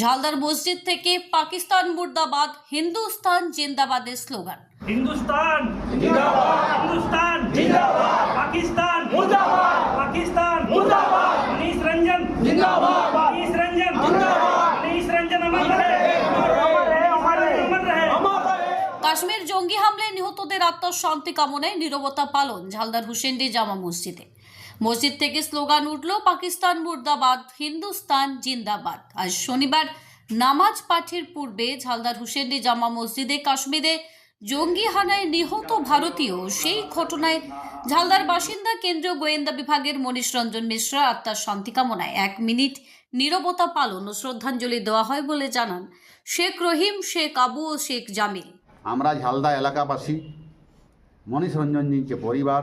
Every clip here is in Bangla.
ঝালদার মসজিদ থেকে পাকিস্তান মুর্দাবাদ হিন্দুস্তান জিন্দাবাদের স্লোগান। হিন্দুস্তান হিন্দুস্তান পাকিস্তান পাকিস্তান রঞ্জন। কাশ্মীর জঙ্গি হামলায় নিহতদের আত্মার শান্তি কামনায় নিরবতা পালন ঝালদার হুসেন্ডি জামা মসজিদে। মসজিদ থেকে স্লোগান উঠল, পাকিস্তান মুর্দাবাদ, হিন্দুস্তান জিন্দাবাদ। আজ শনিবার নামাজ পাঠের পূর্বে ঝালদার হুসেন্ডি জামা মসজিদে কাশ্মীরে জঙ্গি হানায় নিহত ভারতীয়। সেই ঘটনায় ঝালদার বাসিন্দা কেন্দ্রীয় গোয়েন্দা বিভাগের মনীষ রঞ্জন মিশ্রা আত্মার শান্তি কামনায় এক মিনিট নীরবতা পালন ও শ্রদ্ধাঞ্জলি দেওয়া হয় বলে জানান শেখ রহিম, শেখ আবু ও শেখ জামিল। আমরা ঝালদা এলাকাবাসী, মনীষ রঞ্জনজির যে পরিবার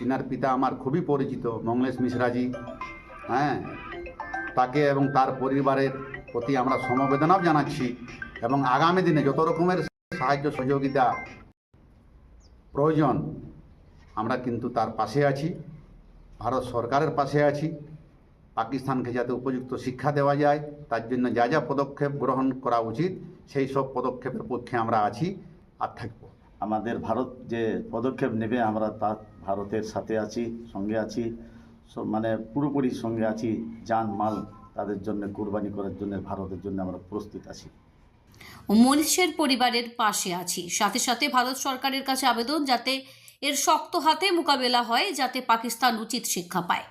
তিনার পিতা আমার খুবই পরিচিত মংলেশ মিশ্রাজি। হ্যাঁ তাকে এবং তার পরিবারের প্রতি আমরা সমবেদনাও জানাচ্ছি এবং আগামী দিনে যত রকমের সাহায্য সহযোগিতা প্রয়োজন, আমরা কিন্তু তার পাশে আছি, ভারত সরকারের পাশে আছি, পাকিস্তানকে যাতে উপযুক্ত শিক্ষা দেওয়া যায়, তার জন্য যা যা পদক্ষেপ গ্রহণ করা উচিত, সেই সব পদক্ষেপের পক্ষে আমরা আছি আর থাকব। আমাদের ভারত যে পদক্ষেপ নেবে আমরা তার ভারতের সাথে আছি, সঙ্গে আছি মানে পুরোপুরি সঙ্গে আছি জান মাল তাদের জন্য, কোরবানি করার জন্য, ভারতের জন্য আমরা প্রস্তুত আছি। মনীষের পরিবারের পাশে আছি। সাথে সাথে ভারত সরকারের কাছে আবেদন যাতে এর শক্ত হাতে মোকাবেলা হয়, যাতে পাকিস্তান উচিত শিক্ষা পায়।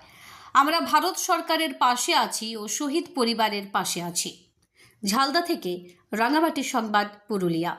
আমরা ভারত সরকারের পাশে আছি ও শহীদ পরিবারের পাশে আছি। ঝালদা থেকে রাঙামাটি সংবাদ, পুরুলিয়া।